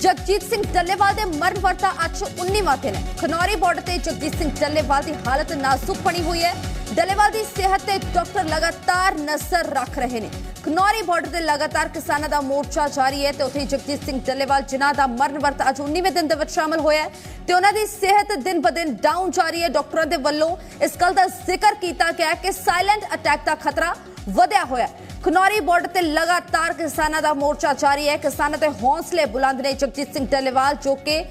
ਜਗਜੀਤ ਸਿੰਘ ਡੱਲੇਵਾਲ ਦੇ ਮਰਨ ਵਰਤਾ ਅੱਜ 19ਵਾਂ ਦਿਨ ਹੈ। ਖਨੌਰੀ ਬਾਰਡਰ ਤੇ ਜਗਜੀਤ ਸਿੰਘ ਡੱਲੇਵਾਲ ਦੀ ਹਾਲਤ ਨਾਜ਼ੁਕ ਬਣੀ ਹੋਈ ਹੈ। ਡੱਲੇਵਾਲ ਦੀ ਸਿਹਤ ਤੇ ਡਾਕਟਰ ਲਗਾਤਾਰ ਨਜ਼ਰ ਰੱਖ ਰਹੇ ਨੇ। ਖਨੌਰੀ ਬਾਰਡਰ ਤੇ ਲਗਾਤਾਰ ਕਿਸਾਨਾਂ ਦਾ ਮੋਰਚਾ ਜਾਰੀ ਹੈ ਤੇ ਉੱਥੇ ਜਗਜੀਤ ਸਿੰਘ ਡੱਲੇਵਾਲ ਜਿਨ੍ਹਾਂ ਦਾ ਮਰਨ ਵਰਤ ਅੱਜ 19ਵੇਂ ਦਿਨ ਦੇ ਵਿੱਚ ਸ਼ਾਮਲ ਹੋਇਆ ਹੈ ਤੇ ਉਹਨਾਂ ਦੀ ਸਿਹਤ ਦਿਨ ਬ ਦਿਨ ਡਾਊਨ ਜਾ ਰਹੀ ਹੈ। ਡਾਕਟਰਾਂ ਦੇ ਵੱਲੋਂ ਇਸ ਗੱਲ ਦਾ ਜ਼ਿਕਰ ਕੀਤਾ ਗਿਆ ਕਿ ਸਾਇਲੈਂਟ ਅਟੈਕ ਦਾ ਖਤਰਾ ਵਧਿਆ ਹੋਇਆ ਖਨੌਰੀ ਬਾਰਡਰ ਤੇ ਲਗਾਤਾਰ ਕਿਸਾਨਾਂ ਦਾ ਮੋਰਚਾ ਜਾਰੀ ਹੈ। ਕਿਸਾਨਾਂ ਦੇ ਹੌਸਲੇ ਬੁਲੰਦ ਨੇ ਜਗਜੀਤ ਸਿੰਘ ਡੱਲੇਵਾਲ ਜੋ ਕਿ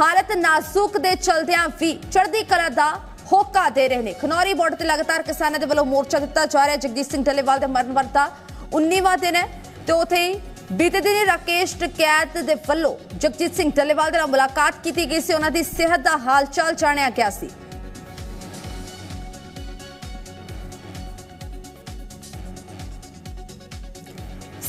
ਹਾਲਤ ਨਾਜ਼ੁਕ ਦੇ ਚਲਦਿਆਂ ਵੀ ਚੜ੍ਹਦੀ ਕਲਾ ਦਾ ਹੋਕਾ ਦੇ ਰਹੇ ਨੇ। ਖਨੌਰੀ ਬਾਰਡਰ ਤੇ ਲਗਾਤਾਰ ਕਿਸਾਨਾਂ ਦੇ ਵੱਲੋਂ ਮੋਰਚਾ ਦਿੱਤਾ ਜਾ ਰਿਹਾ ਜਗਜੀਤ ਸਿੰਘ ਡੱਲੇਵਾਲ ਦੇ ਮਰਨ ਵਰਤਾ 19ਵਾਂ ਦਿਨ ਹੈ ਤੇ ਉਥੇ ਹੀ ਬੀਤੇ ਦਿਨ ਰਾਕੇਸ਼ ਟਕੈਤ ਦੇ ਵੱਲੋਂ ਜਗਜੀਤ ਸਿੰਘ ਡੱਲੇਵਾਲ ਦੇ ਨਾਲ ਮੁਲਾਕਾਤ ਕੀਤੀ ਗਈ ਸੀ। ਉਹਨਾਂ ਦੀ ਸਿਹਤ ਦਾ ਹਾਲ ਚਾਲ ਜਾਣਿਆ ਗਿਆ ਸੀ।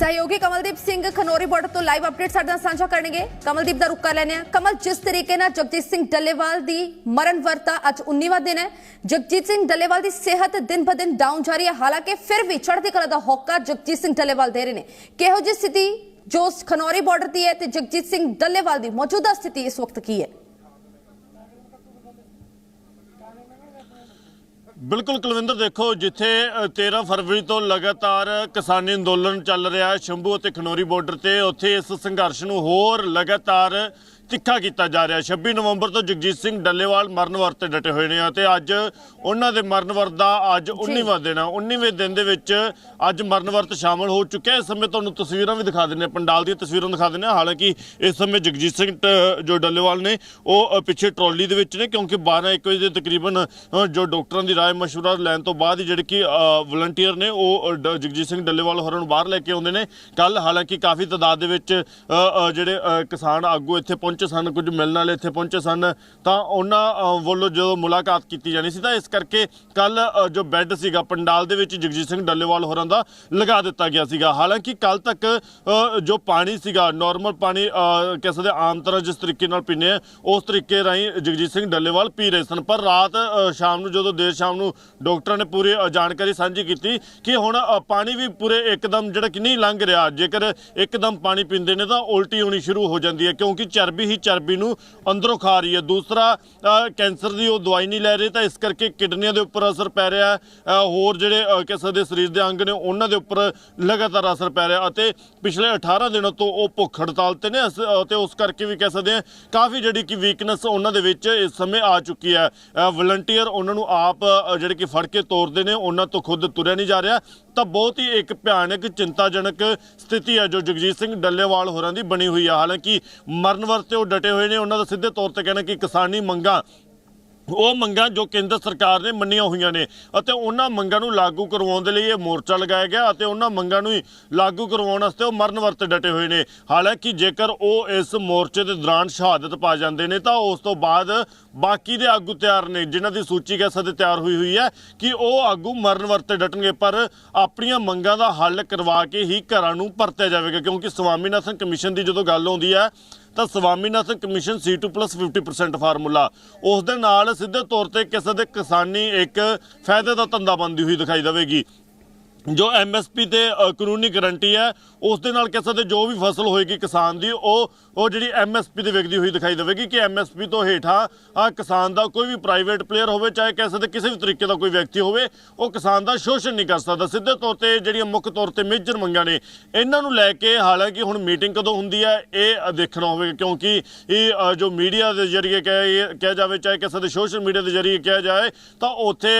ਸਹਿਯੋਗੀ ਕਮਲਦੀਪ ਸਿੰਘ ਖਨੋਰੀ ਬਾਰਡਰ ਤੋਂ ਲਾਈਵ ਅਪਡੇਟ ਸਾਡੇ ਨਾਲ ਸਾਂਝਾ ਕਰਨਗੇ। ਕਮਲਦੀਪ ਦਾ ਰੁਕ ਕਰ ਲੈਣੇ ਆ ਕਮਲ, ਜਿਸ ਤਰੀਕੇ ਨਾਲ ਜਗਜੀਤ ਸਿੰਘ ਡੱਲੇਵਾਲ ਦੀ ਮਰਨ ਵਰਤਾ ਅੱਜ 19ਵਾਂ ਦਿਨ ਹੈ। ਜਗਜੀਤ ਸਿੰਘ ਡੱਲੇਵਾਲ ਦੀ ਸਿਹਤ ਦਿਨ ਬ ਦਿਨ ਡਾਊਨ ਜਾ ਰਹੀ ਹੈ। ਹਾਲਾਂਕਿ ਫਿਰ ਵੀ ਚੜ੍ਹਦੀ ਕਲਾ ਦਾ ਹੋਕਾ ਜਗਜੀਤ ਸਿੰਘ ਡੱਲੇਵਾਲ ਦੇ ਰਹੇ ਨੇ। ਕਿਹੋ ਜਿਹੀ ਸਥਿਤੀ? ਜੋ ਖਨੌਰੀ ਬਾਰਡਰ ਦੀ ਹੈ ਤੇ ਜਗਜੀਤ ਸਿੰਘ ਡੱਲੇਵਾਲ ਦੀ ਮੌਜੂਦਾ ਸਥਿਤੀ ਇਸ ਵਕਤ ਕੀ ਹੈ? ਬਿਲਕੁਲ ਕੁਲਵਿੰਦਰ ਦੇਖੋ ਜਿੱਥੇ ਅ, 13 ਫਰਵਰੀ ਤੋਂ ਲਗਾਤਾਰ ਕਿਸਾਨੀ ਅੰਦੋਲਨ ਚੱਲ ਰਿਹਾ ਸ਼ੰਭੂ ਅਤੇ ਖਨੌਰੀ ਬਾਰਡਰ ਤੇ ਉੱਥੇ ਇਸ ਸੰਘਰਸ਼ ਨੂੰ ਹੋਰ ਲਗਾਤਾਰ ਤਿੱਖਾ ਕੀਤਾ ਜਾ ਰਿਹਾ। ਹੈ 26 ਨਵੰਬਰ ਤੋਂ ਜਗਜੀਤ ਸਿੰਘ ਡੱਲੇਵਾਲ ਮਰਨ ਵਰਤ ਤੇ ਡਟੇ ਹੋਏ ਨੇ ਅਤੇ ਅੱਜ ਉਹਨਾਂ ਦੇ ਮਰਨ ਵਰਤ ਦਾ ਅੱਜ 19ਵਾਂ ਦਿਨ ਆ। 19ਵੇਂ ਦਿਨ ਦੇ ਵਿੱਚ ਅੱਜ ਮਰਨ ਵਰਤ ਸ਼ਾਮਲ ਹੋ ਚੁੱਕਿਆ ਇਸ ਸਮੇਂ ਤੁਹਾਨੂੰ ਤਸਵੀਰਾਂ ਵੀ ਦਿਖਾ ਦਿੰਨੇ ਪੰਡਾਲ ਦੀਆਂ ਤਸਵੀਰਾਂ ਦਿਖਾ ਦਿੰਨੇ। ਹਾਲਾਂਕਿ ਇਸ ਸਮੇਂ ਜਗਜੀਤ ਸਿੰਘ ਜੋ ਡੱਲੇਵਾਲ ਨੇ ਉਹ ਪਿੱਛੇ ਟਰਾਲੀ ਦੇ ਵਿੱਚ ਨੇ ਕਿਉਂਕਿ 12 1 ਵਜੇ ਦੇ ਤਕਰੀਬਨ ਜੋ ਡਾਕਟਰਾਂ ਦੀ ਰਾਏ ਮਸ਼ਵਰਾ ਲੈਣ ਤੋਂ ਬਾਅਦ ਹੀ ਜਿਹੜੇ ਕਿ ਵਲੰਟੀਅਰ ਨੇ ਉਹ ਜਗਜੀਤ ਸਿੰਘ ਡੱਲੇਵਾਲ ਹੋਰਾਂ ਨੂੰ ਬਾਹਰ ਲੈ ਕੇ ਆਉਂਦੇ ਨੇ। ਕੱਲ ਹਾਲਾਂਕਿ ਕਾਫੀ ਤਾਦਾਦ ਦੇ ਵਿੱਚ ਜਿਹੜੇ ਕਿਸਾਨ ਆਗੂ ਇੱਥੇ ਪਹੁੰਚੇ ਸਨ ਕੁਝ ਮਿਲਣ ਵਾਲੇ ਇੱਥੇ ਪਹੁੰਚੇ ਸਨ ਤਾਂ ਉਹਨਾਂ ਵੱਲੋਂ ਜਦੋਂ ਮੁਲਾਕਾਤ ਕੀਤੀ ਜਾਣੀ ਸੀ ਤਾਂ ਇਸ ਕਰਕੇ ਕੱਲ ਜੋ ਬੈੱਡ ਸੀਗਾ ਪੰਡਾਲ ਦੇ ਵਿੱਚ ਜਗਜੀਤ ਸਿੰਘ ਡੱਲੇਵਾਲ ਹੋਰਾਂ ਦਾ ਲਗਾ ਦਿੱਤਾ ਗਿਆ ਸੀਗਾ। ਹਾਲਾਂਕਿ ਕੱਲ ਤੱਕ ਜੋ ਪਾਣੀ ਸੀਗਾ ਨਾਰਮਲ ਪਾਣੀ ਅ, ਕਹਿ ਸਕਦੇ ਆਮ ਤਰ੍ਹਾਂ ਜਿਸ ਤਰੀਕੇ ਨਾਲ ਪੀਂਦੇ ਆ ਉਸ ਤਰੀਕੇ ਰਾਹੀਂ ਜਗਜੀਤ ਸਿੰਘ ਡੱਲੇਵਾਲ ਪੀ ਰਹੇ ਸਨ। ਪਰ ਰਾਤ ਸ਼ਾਮ ਨੂੰ ਜਦੋਂ ਦੇਰ ਸ਼ਾਮ ਨੂੰ ਡਾਕਟਰਾਂ ਨੇ ਪੂਰੀ ਜਾਣਕਾਰੀ ਸਾਂਝੀ ਕੀਤੀ ਕਿ ਹੁਣ ਪਾਣੀ ਵੀ ਪੂਰੇ ਇੱਕਦਮ ਜਿਹੜਾ ਕਿ ਨਹੀਂ ਲੰਘ ਰਿਹਾ ਜੇਕਰ ਇੱਕਦਮ ਪਾਣੀ ਪੀਂਦੇ ਨੇ ਤਾਂ ਉਲਟੀ ਹੋਣੀ ਸ਼ੁਰੂ ਹੋ ਜਾਂਦੀ ਹੈ ਕਿਉਂਕਿ ਚਰਬੀ ਹੀ ਚਰਬੀ ਨੂੰ ਅੰਦਰੋਂ ਖਾ ਰਹੀ ਹੈ। ਦੂਸਰਾ ਕੈਂਸਰ ਦੀ ਉਹ ਦਵਾਈ ਨਹੀਂ ਲੈ ਰਹੀ ਤਾਂ ਇਸ ਕਰਕੇ ਕਿਡਨੀਆਂ ਦੇ ਉੱਪਰ ਅਸਰ ਪੈ ਰਿਹਾ ਹੋਰ ਜਿਹੜੇ ਕਹਿ ਸਕਦੇ ਸਰੀਰ ਦੇ ਅੰਗ ਨੇ, ਉਹਨਾਂ ਦੇ ਉੱਪਰ ਲਗਾਤਾਰ ਅਸਰ ਪੈ ਰਿਹਾ ਅਤੇ ਪਿਛਲੇ 18 ਦਿਨਾਂ ਤੋਂ ਉਹ ਭੁੱਖ ਹੜਤਾਲ ਤੇ ਨੇ ਤੇ ਉਸ ਕਰਕੇ ਵੀ ਕਹਿ ਸਕਦੇ ਹਾਂ ਕਾਫੀ ਜਿਹੜੀ ਕਿ ਵੀਕਨੈਸ ਉਹਨਾਂ ਦੇ ਵਿੱਚ ਇਸ ਸਮੇਂ ਆ ਚੁੱਕੀ ਹੈ। ਵਲੰਟੀਅਰ ਉਹਨਾਂ ਨੂੰ ਆਪ ਜਿਹੜੇ ਕਿ ਫੜ ਕੇ ਤੋਰਦੇ ਨੇ, ਉਹਨਾਂ ਤੋਂ ਖੁਦ ਤੁਰਿਆ ਨਹੀਂ ਜਾ ਰਿਹਾ। ਤਾਂ ਬਹੁਤ ਹੀ ਇੱਕ ਭਿਆਨਕ, ਚਿੰਤਾਜਨਕ ਸਥਿਤੀ ਹੈ ਜੋ ਜਗਜੀਤ ਸਿੰਘ ਡੱਲੇਵਾਲ ਹੋਰਾਂ ਦੀ ਬਣੀ ਹੋਈ ਹੈ। ਹਾਲਾਂਕਿ ਮਰਨ ਵਰਤੇ ਉਹ ਡਟੇ ਹੋਏ ਨੇ, ਉਹਨਾਂ ਦਾ ਸਿੱਧੇ ਤੌਰ ਤੇ ਕਹਿਣਾ ਕਿ ਕਿਸਾਨੀ ਮੰਗਾਂ, ਉਹ ਮੰਗਾਂ ਜੋ ਕੇਂਦਰ ਸਰਕਾਰ ਨੇ ਮੰਨੀਆਂ ਹੋਈਆਂ ਨੇ ਅਤੇ ਉਹਨਾਂ ਮੰਗਾਂ ਨੂੰ ਲਾਗੂ ਕਰਵਾਉਣ ਦੇ ਲਈ ਇਹ ਮੋਰਚਾ ਲਗਾਇਆ ਗਿਆ ਅਤੇ ਉਹਨਾਂ ਮੰਗਾਂ ਨੂੰ ਹੀ ਲਾਗੂ ਕਰਵਾਉਣ ਵਾਸਤੇ ਉਹ ਮਰਨ ਵਰਤੇ ਡਟੇ ਹੋਏ ਨੇ। ਹਾਲਾਂਕਿ ਜੇਕਰ ਉਹ ਇਸ ਮੋਰਚੇ ਦੇ ਦੌਰਾਨ ਸ਼ਹਾਦਤ ਪਾ ਜਾਂਦੇ ਨੇ ਤਾਂ ਉਸ ਤੋਂ ਬਾਅਦ ਬਾਕੀ ਦੇ ਆਗੂ ਤਿਆਰ ਨੇ, ਜਿਨ੍ਹਾਂ ਦੀ ਸੂਚੀ ਕਹਿ ਸਕਦੇ ਤਿਆਰ ਹੋਈ ਹੋਈ ਹੈ ਕਿ ਉਹ ਆਗੂ ਮਰਨ ਵਰਤੇ ਡਟਣਗੇ, ਪਰ ਆਪਣੀਆਂ ਮੰਗਾਂ ਦਾ ਹੱਲ ਕਰਵਾ ਕੇ ਹੀ ਘਰਾਂ ਨੂੰ ਪਰਤਿਆ ਜਾਵੇਗਾ, ਕਿਉਂਕਿ ਸਵਾਮੀਨਾਥਨ ਕਮਿਸ਼ਨ ਦੀ ਜਦੋਂ ਗੱਲ ਆਉਂਦੀ ਹੈ ਤਾਂ ਸਵਾਮੀਨਾਥਨ ਕਮਿਸ਼ਨ C2 50% ਫਾਰਮੂਲਾ। ਉਸ ਦੇ ਨਾਲ ਸਿੱਧੇ ਤੌਰ ਤੇ ਕਿਸੇ ਦੇ ਕਿਸਾਨੀ ਇੱਕ ਫਾਇਦੇ ਦਾ ਧੰਦਾ ਬਣਦੀ ਹੋਈ ਦਿਖਾਈ ਦੇਵੇਗੀ। ਜੋ ਐਮਐਸਪੀ ਤੇ ਕਾਨੂੰਨੀ ਗਾਰੰਟੀ ਹੈ, ਉਸ ਦੇ ਨਾਲ ਕਹਿ ਸਕਦੇ ਜੋ ਵੀ ਫਸਲ ਹੋਏਗੀ ਕਿਸਾਨ ਦੀ, ਉਹ ਉਹ ਜਿਹੜੀ ਐਮਐਸਪੀ ਤੇ ਵਿਕਦੀ ਹੋਈ ਦਿਖਾਈ ਦੇਵੇਗੀ ਕਿ ਐਮਐਸਪੀ ਤੋਂ ਹੇਠਾਂ ਆ ਕਿਸਾਨ ਦਾ ਕੋਈ ਵੀ ਪ੍ਰਾਈਵੇਟ ਪਲੇਅਰ ਹੋਵੇ, ਚਾਹੇ ਕਹਿ ਸਕਦੇ ਕਿਸੇ ਵੀ ਤਰੀਕੇ ਦਾ ਕੋਈ ਵਿਅਕਤੀ ਹੋਵੇ, ਉਹ ਕਿਸਾਨ ਦਾ ਸ਼ੋਸ਼ਣ ਨਹੀਂ ਕਰ ਸਕਦਾ। ਸਿੱਧੇ ਤੌਰ ਤੇ ਜਿਹੜੀਆਂ ਮੁੱਖ ਤੌਰ ਤੇ ਮੇਜਰ ਮੰਗਾਂ ਨੇ, ਇਹਨਾਂ ਨੂੰ ਲੈ ਕੇ ਹਾਲਾਂਕਿ ਹੁਣ ਮੀਟਿੰਗ ਕਦੋਂ ਹੁੰਦੀ ਹੈ, ਇਹ ਦੇਖਣਾ ਹੋਵੇਗਾ, ਕਿਉਂਕਿ ਇਹ ਜੋ ਮੀਡੀਆ ਦੇ ਜ਼ਰੀਏ ਕਹਿ, ਕਿਹਾ ਜਾਵੇ, ਚਾਹੇ ਕਿਸੇ ਦੇ ਸੋਸ਼ਲ ਮੀਡੀਆ ਦੇ ਜ਼ਰੀਏ ਕਿਹਾ ਜਾਏ, ਤਾਂ ਉੱਥੇ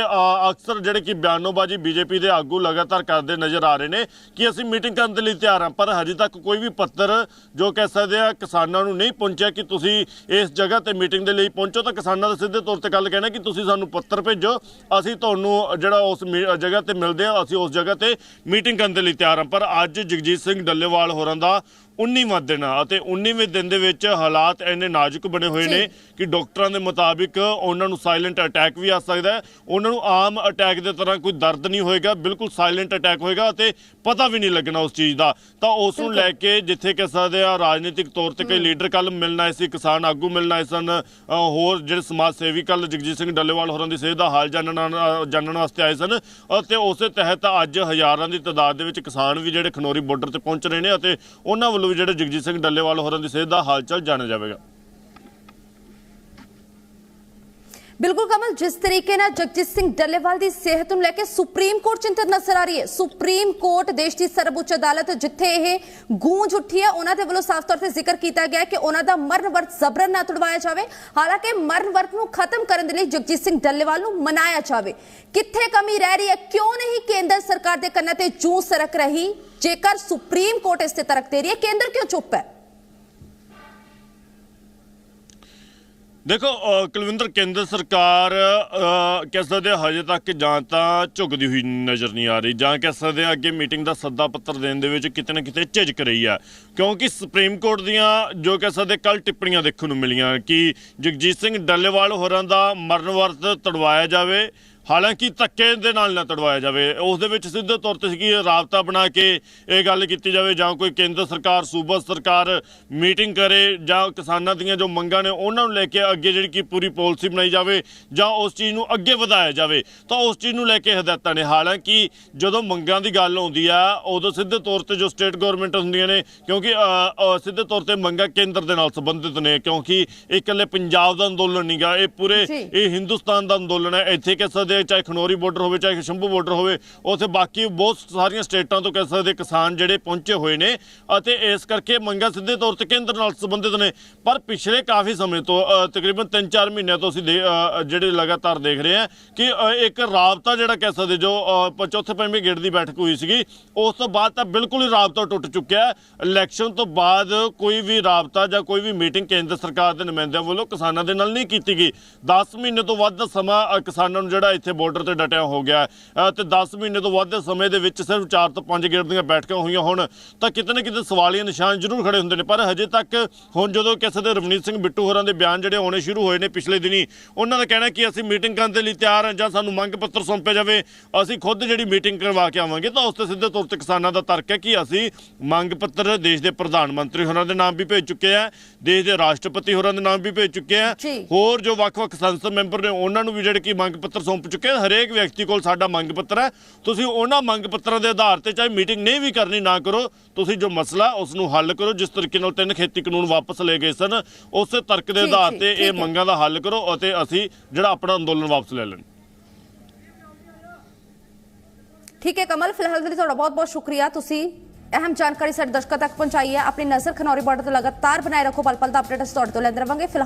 ਅਕਸਰ ਜਿਹੜੇ ਕਿ ਬਿਆਨੋਬਾਜ਼ੀ, ਬੀਜੇਪੀ ਦੇ ਆਗੂ ਲਗਾਤਾਰ ਕਰਦੇ ਨਜ਼ਰ ਆ ਰਹੇ ਨੇ ਕਿ ਅਸੀਂ ਮੀਟਿੰਗ ਕਰਨ ਦੇ ਲਈ ਤਿਆਰ ਹਾਂ। ਪਰ ਹਜੇ ਤੱਕ ਕੋਈ ਵੀ ਪੱਤਰ ਜੋ ਕਹਿ ਸਕਦੇ ਆ ਕਿਸਾਨਾਂ ਨੂੰ ਨਹੀਂ ਪਹੁੰਚਿਆ ਕਿ ਤੁਸੀਂ ਇਸ ਜਗ੍ਹਾ ਤੇ ਮੀਟਿੰਗ ਦੇ ਲਈ ਪਹੁੰਚੋ, ਤਾਂ ਕਿਸਾਨਾਂ ਦਾ ਸਿੱਧੇ ਤੌਰ ਤੇ ਗੱਲ ਕਹਿਣਾ ਕਿ ਤੁਸੀਂ ਸਾਨੂੰ ਪੱਤਰ ਭੇਜੋ। ਅਸੀਂ ਤੁਹਾਨੂੰ ਜਿਹੜਾ ਉਸ ਜਗ੍ਹਾ ਤੇ ਮਿਲਦੇ ਆ ਅਸੀਂ ਉਸ ਜਗ੍ਹਾ ਤੇ ਮੀਟਿੰਗ ਕਰਨ ਦੇ ਲਈ ਤਿਆਰ ਹਾਂ। ਪਰ ਅੱਜ ਜਗਜੀਤ ਸਿੰਘ ਡੱਲੇਵਾਲ ਹੋਰਾਂ ਦਾ 19ਵਾਂ ਦਿਨ ਆ ਅਤੇ 19ਵੇਂ ਦਿਨ ਦੇ ਵਿੱਚ ਹਾਲਾਤ ਇੰਨੇ ਨਾਜ਼ੁਕ ਬਣੇ ਹੋਏ ਨੇ ਕਿ ਡਾਕਟਰਾਂ ਦੇ ਮੁਤਾਬਿਕ ਉਹਨਾਂ ਨੂੰ ਸਾਇਲੈਂਟ ਅਟੈਕ ਵੀ ਆ ਸਕਦਾ ਹੈ। ਉਹਨਾਂ ਨੂੰ ਆਮ ਅਟੈਕ ਦੇ ਤਰ੍ਹਾਂ ਕੋਈ ਦਰਦ ਨਹੀਂ ਹੋਏਗਾ ਬਿਲਕੁਲ ਸਾਇਲੈਂਟ ਅਟੈਕ ਹੋਏਗਾ ਅਤੇ ਪਤਾ ਵੀ ਨਹੀਂ ਲੱਗਣਾ ਉਸ ਚੀਜ਼ ਦਾ। ਤਾਂ ਉਸ ਨੂੰ ਲੈ ਕੇ ਜਿੱਥੇ ਕਹਿ ਸਕਦੇ ਆ ਰਾਜਨੀਤਿਕ ਤੌਰ ਤੇ ਕਈ ਲੀਡਰ ਕੱਲ ਮਿਲਣ ਆਏ ਸੀ ਕਿਸਾਨ ਆਗੂ ਮਿਲਣ ਆਏ ਸਨ ਹੋਰ ਜਿਹੜੇ ਸਮਾਜ ਸੇਵੀ ਕੱਲ ਜਗਜੀਤ ਸਿੰਘ ਡੱਲੇਵਾਲ ਹੋਰਾਂ ਦੀ ਸਿਹਤ ਦਾ ਹਾਲ ਜਾਣਨ ਜਾਣਨ ਵਾਸਤੇ ਆਏ ਸਨ ਅਤੇ ਉਸੇ ਤਹਿਤ ਅੱਜ ਹਜ਼ਾਰਾਂ ਦੀ ਤਾਦਾਦ ਦੇ ਵਿੱਚ ਕਿਸਾਨ ਵੀ ਜਿਹੜੇ ਖਨੌਰੀ ਬਾਰਡਰ ਤੇ ਪਹੁੰਚ ਰਹੇ ਨੇ ਅਤੇ ਉਹਨਾਂ ਵੱਲੋਂ ਵੀ ਜਿਹੜੇ ਜਗਜੀਤ ਸਿੰਘ ਡੱਲੇਵਾਲ ਹੋਰਾਂ ਦੀ ਸਿਹਤ ਦਾ ਹਾਲਚਲ ਜਾਣਿਆ ਜਾਵੇਗਾ। ਬਿਲਕੁਲ ਕਮਲ, ਜਿਸ ਤਰੀਕੇ ਨਾਲ ਜਗਜੀਤ ਸਿੰਘ ਡੱਲੇਵਾਲ ਦੀ ਸਿਹਤ ਨੂੰ ਲੈ ਕੇ ਸੁਪਰੀਮ ਕੋਰਟ ਚਿੰਤਤ ਨਜ਼ਰ ਆ ਰਹੀ ਹੈ। ਸੁਪਰੀਮ ਕੋਰਟ ਦੇਸ਼ ਦੀ ਸਰਵਉੱਚ ਅਦਾਲਤ ਜਿੱਥੇ ਇਹ ਗੂੰਜ ਉੱਠੀ ਹੈ, ਉਹਨਾਂ ਦੇ ਵੱਲੋਂ ਸਾਫ਼ ਤੌਰ ਤੇ ਜ਼ਿਕਰ ਕੀਤਾ ਗਿਆ ਕਿ ਉਹਨਾਂ ਦਾ ਮਰਨ ਵਰਤ ਜ਼ਬਰਨ ਨਾ ਤੁੜਵਾਇਆ ਜਾਵੇ। ਹਾਲਾਂਕਿ ਮਰਨ ਵਰਤ ਨੂੰ ਖਤਮ ਕਰਨ ਦੇ ਲਈ ਜਗਜੀਤ ਸਿੰਘ ਡੱਲੇਵਾਲ ਨੂੰ ਮਨਾਇਆ ਜਾਵੇ। ਕਿੱਥੇ ਕਮੀ ਰਹਿ ਰਹੀ ਹੈ? ਕਿਉਂ ਨਹੀਂ ਕੇਂਦਰ ਸਰਕਾਰ ਦੇ ਕੰਨਾਂ ਤੇ ਜੂੰ ਸਰਕ ਰਹੀ? ਜੇਕਰ ਸੁਪਰੀਮ ਕੋਰਟ ਇਸ ਤੇ ਤਰਕ ਦੇ ਰਹੀ ਹੈ, ਕੇਂਦਰ ਕਿਉਂ ਚੁੱਪ ਹੈ? ਦੇਖੋ ਕੁਲਵਿੰਦਰ, ਕੇਂਦਰ ਸਰਕਾਰ ਕਹਿ ਸਕਦੇ ਹਜੇ ਤੱਕ ਜਾਂ ਤਾਂ ਝੁਕਦੀ ਹੋਈ ਨਜ਼ਰ ਨਹੀਂ ਆ ਰਹੀ, ਜਾਂ ਕਹਿ ਸਕਦੇ ਹਾਂ ਅੱਗੇ ਮੀਟਿੰਗ ਦਾ ਸੱਦਾ ਪੱਤਰ ਦੇਣ ਦੇ ਵਿੱਚ ਕਿਤੇ ਨਾ ਕਿਤੇ ਝਿਜਕ ਰਹੀ ਹੈ ਕਿਉਂਕਿ ਸੁਪਰੀਮ ਕੋਰਟ ਦੀਆਂ ਜੋ ਕਹਿ ਸਕਦੇ ਕੱਲ ਟਿੱਪਣੀਆਂ ਦੇਖਣ ਨੂੰ ਮਿਲੀਆਂ ਕਿ ਜਗਜੀਤ ਸਿੰਘ ਡੱਲੇਵਾਲ ਹੋਰਾਂ ਦਾ ਮਰਨ ਵਰਤ ਤੜਵਾਇਆ ਜਾਵੇ ਹਾਲਾਂਕਿ ਧੱਕੇ ਦੇ ਨਾਲ ਨਾ ਤੜਵਾਇਆ ਜਾਵੇ। ਉਸ ਦੇ ਵਿੱਚ ਸਿੱਧੇ ਤੌਰ ਤੇ ਸੀ ਰਾਬਤਾ ਬਣਾ ਕੇ ਇਹ ਗੱਲ ਕੀਤੀ ਜਾਵੇ ਜਾਂ ਕੋਈ ਕੇਂਦਰ ਸਰਕਾਰ ਸੂਬਾ ਸਰਕਾਰ ਮੀਟਿੰਗ ਕਰੇ ਜਾਂ ਕਿਸਾਨਾਂ ਦੀਆਂ ਜੋ ਮੰਗਾਂ ਨੇ ਉਹਨਾਂ ਨੂੰ ਲੈ ਕੇ ਅੱਗੇ ਜਿਹੜੀ ਕਿ ਪੂਰੀ ਪਾਲਿਸੀ ਬਣਾਈ ਜਾਵੇ ਜਾਂ ਉਸ ਚੀਜ਼ ਨੂੰ ਅੱਗੇ ਵਧਾਇਆ ਜਾਵੇ ਤਾਂ ਉਸ ਚੀਜ਼ ਨੂੰ ਲੈ ਕੇ ਹਦਾਇਤਾਂ ਨੇ। ਹਾਲਾਂਕਿ ਜਦੋਂ ਮੰਗਾਂ ਦੀ ਗੱਲ ਆਉਂਦੀ ਆ ਉਦੋਂ ਸਿੱਧੇ ਤੌਰ ਤੇ ਜੋ ਸਟੇਟ ਗਵਰਨਮੈਂਟ ਹੁੰਦੀਆਂ ਨੇ ਕਿਉਂਕਿ ਸਿੱਧੇ ਤੌਰ ਤੇ ਮੰਗਾਂ ਕੇਂਦਰ ਦੇ ਨਾਲ ਸੰਬੰਧਿਤ ਨੇ ਕਿਉਂਕਿ ਇਹ ਇਕੱਲੇ ਪੰਜਾਬ ਦਾ ਅੰਦੋਲਨ ਨਹੀਂਗਾ ਇਹ ਪੂਰੇ। ਇਹ ਹਿੰਦੁਸਤਾਨ ਦਾ ਅੰਦੋਲਨ ਹੈ। ਇੱਥੇ ਕਹਿ ਸਕਦੇ ਹਾਂ, ਚਾਹੇ ਖਨੌਰੀ ਬਾਰਡਰ ਹੋਵੇ ਚਾਹੇ ਸ਼ੰਭੂ ਬਾਰਡਰ ਹੋਵੇ ਉੱਥੇ ਬਾਕੀ ਬਹੁਤ ਸਾਰੀਆਂ ਸਟੇਟਾਂ ਤੋਂ ਕਹਿ ਸਕਦੇ ਕਿਸਾਨ ਜਿਹੜੇ ਪਹੁੰਚੇ ਹੋਏ ਨੇ ਅਤੇ ਇਸ ਕਰਕੇ ਮੰਗਾਂ ਸਿੱਧੇ ਤੌਰ ਤੇ ਕੇਂਦਰ ਨਾਲ ਸੰਬੰਧਿਤ ਨੇ। ਪਰ ਪਿਛਲੇ ਕਾਫੀ ਸਮੇਂ ਤੋਂ ਤਕਰੀਬਨ 3-4 ਮਹੀਨਿਆਂ ਤੋਂ ਅਸੀਂ ਜਿਹੜੇ ਲਗਾਤਾਰ ਦੇਖ ਰਹੇ ਹਾਂ ਕਿ ਇੱਕ ਰਾਬਤਾ ਜਿਹੜਾ ਕਹਿ ਸਕਦੇ ਜੋ ਚੌਥੇ ਪੰਜਵੇਂ ਗੇੜ ਦੀ ਬੈਠਕ ਹੋਈ ਸੀਗੀ ਉਸ ਤੋਂ ਬਾਅਦ ਤਾਂ ਬਿਲਕੁਲ ਹੀ ਰਾਬਤਾ ਟੁੱਟ ਚੁੱਕਿਆ ਇਲੈਕਸ਼ਨ ਤੋਂ ਬਾਅਦ ਕੋਈ ਵੀ ਰਾਬਤਾ ਜਾਂ ਕੋਈ ਵੀ ਮੀਟਿੰਗ ਕੇਂਦਰ ਸਰਕਾਰ ਦੇ ਨੁਮਾਇੰਦਿਆਂ ਵੱਲੋਂ ਕਿਸਾਨਾਂ ਦੇ ਨਾਲ ਨਹੀਂ ਕੀਤੀ ਗਈ। 10 ਮਹੀਨੇ ਤੋਂ ਵੱਧ ਸਮਾਂ ਕਿਸਾਨਾਂ ਨੂੰ ਜਿਹੜਾ ਇੱਥੇ ਬਾਰਡਰ ਤੇ ਡਟਿਆ ਹੋ ਗਿਆ ਤੇ 10 ਮਹੀਨੇ ਤੋਂ ਵੱਧ ਦੇ ਸਮੇਂ ਦੇ ਵਿੱਚ ਸਿਰਫ 4 ਤੋਂ 5 ਗੇੜ ਦੀਆਂ ਬੈਠਕਾਂ ਹੋਈਆਂ ਹੁਣ ਤਾਂ ਕਿਤੇ ਨਾ ਕਿਤੇ ਸਵਾਲੀਆ ਨਿਸ਼ਾਨ ਜ਼ਰੂਰ ਖੜੇ ਹੁੰਦੇ ਨੇ। ਪਰ ਹਜੇ ਤੱਕ ਹੁਣ ਜਦੋਂ ਕਿਸੇ ਦੇ ਰਵਨੀਤ ਸਿੰਘ ਬਿੱਟੂ ਹੋਰਾਂ ਦੇ ਬਿਆਨ ਜਿਹੜੇ ਆਉਣੇ ਸ਼ੁਰੂ ਹੋਏ ਨੇ ਪਿਛਲੇ ਦਿਨੀ ਉਹਨਾਂ ਦਾ ਕਹਿਣਾ ਕਿ ਅਸੀਂ ਮੀਟਿੰਗ ਕਰਨ ਦੇ ਲਈ ਤਿਆਰ ਹਾਂ ਜਾਂ ਸਾਨੂੰ ਮੰਗ ਪੱਤਰ ਸੌਂਪਿਆ ਜਾਵੇ ਅਸੀਂ ਖੁਦ ਜਿਹੜੀ ਮੀਟਿੰਗ ਕਰਵਾ ਕੇ ਆਵਾਂਗੇ ਤਾਂ ਉਸ ਤੇ ਸਿੱਧੇ ਤੌਰ ਤੇ ਕਿਸਾਨਾਂ ਦਾ ਤਰਕ ਹੈ ਕਿ ਅਸੀਂ ਮੰਗ ਪੱਤਰ ਦੇਸ਼ ਦੇ ਪ੍ਰਧਾਨ ਮੰਤਰੀ ਹੋਰਾਂ ਦੇ ਨਾਮ ਵੀ ਭੇਜ ਚੁੱਕੇ ਆ ਦੇਸ਼ ਦੇ ਰਾਸ਼ਟਰਪਤੀ ਹੋਰਾਂ ਦੇ ਨਾਮ ਵੀ ਭੇਜ ਚੁੱਕੇ ਆ। ਹੋਰ ਜੋ ਵੱਖ-ਵੱਖ ਸੰਸਦ ਮੈਂਬਰ ਨੇ ਉਹਨਾਂ ਨੂੰ ਵੀ ਜਿਹੜੇ ਕਿ ਮੰਗ ਪੱਤਰ ਸੌਂਪ ਚੁੱਕੇ ਹਰੇਕ ਵਿਅਕਤੀ ਕੋਲ ਸਾਡਾ ਮੰਗ ਪੱਤਰ ਹੈ। ਤੁਸੀਂ ਉਹਨਾਂ ਮੰਗ ਪੱਤਰਾਂ ਦੇ ਆਧਾਰ ਤੇ ਚਾਹੇ ਮੀਟਿੰਗ ਨਹੀਂ ਵੀ ਕਰਨੀ ਨਾ ਕਰੋ ਤੁਸੀਂ ਜੋ ਮਸਲਾ ਉਸ ਨੂੰ ਹੱਲ ਕਰੋ। ਜਿਸ ਤਰੀਕੇ ਨਾਲ ਤਿੰਨ ਖੇਤੀ ਕਾਨੂੰਨ ਵਾਪਸ ਲਏ ਗਏ ਸਨ ਉਸੇ ਤਰਕ ਦੇ ਆਧਾਰ ਤੇ ਇਹ। ਮੰਗਾਂ ਦਾ ਹੱਲ ਕਰੋ ਅਤੇ ਅਸੀਂ ਜਿਹੜਾ ਆਪਣਾ ਅੰਦੋਲਨ ਵਾਪਸ ਲੈ ਲੈਣ। ਠੀਕ ਹੈ ਕਮਲ ਫਿਲਹਾਲ ਦੇ ਲਈ ਤੁਹਾਡਾ ਬਹੁਤ ਬਹੁਤ ਸ਼ੁਕਰੀਆ। ਤੁਸੀਂ ਅਹਿਮ ਜਾਣਕਾਰੀ ਸਾਡੇ ਦਰਸ਼ਕਾਂ ਤੱਕ ਪਹੁੰਚਾਈ ਹੈ। ਆਪਣੀ ਨਜ਼ਰ ਖਨੌਰੀ ਬਾਰਡਰ ਤੋਂ ਲਗਾਤਾਰ ਬਣਾਏ ਰੱਖੋ। ਪਲ ਪਲ ਦਾ ਅਪਡੇਟ ਅਸੀਂ ਤੁਹਾਡੇ ਤੋਂ ਲੈਂਦੇ ਰਵਾਂਗੇ। ਫਿਲਹਾਲ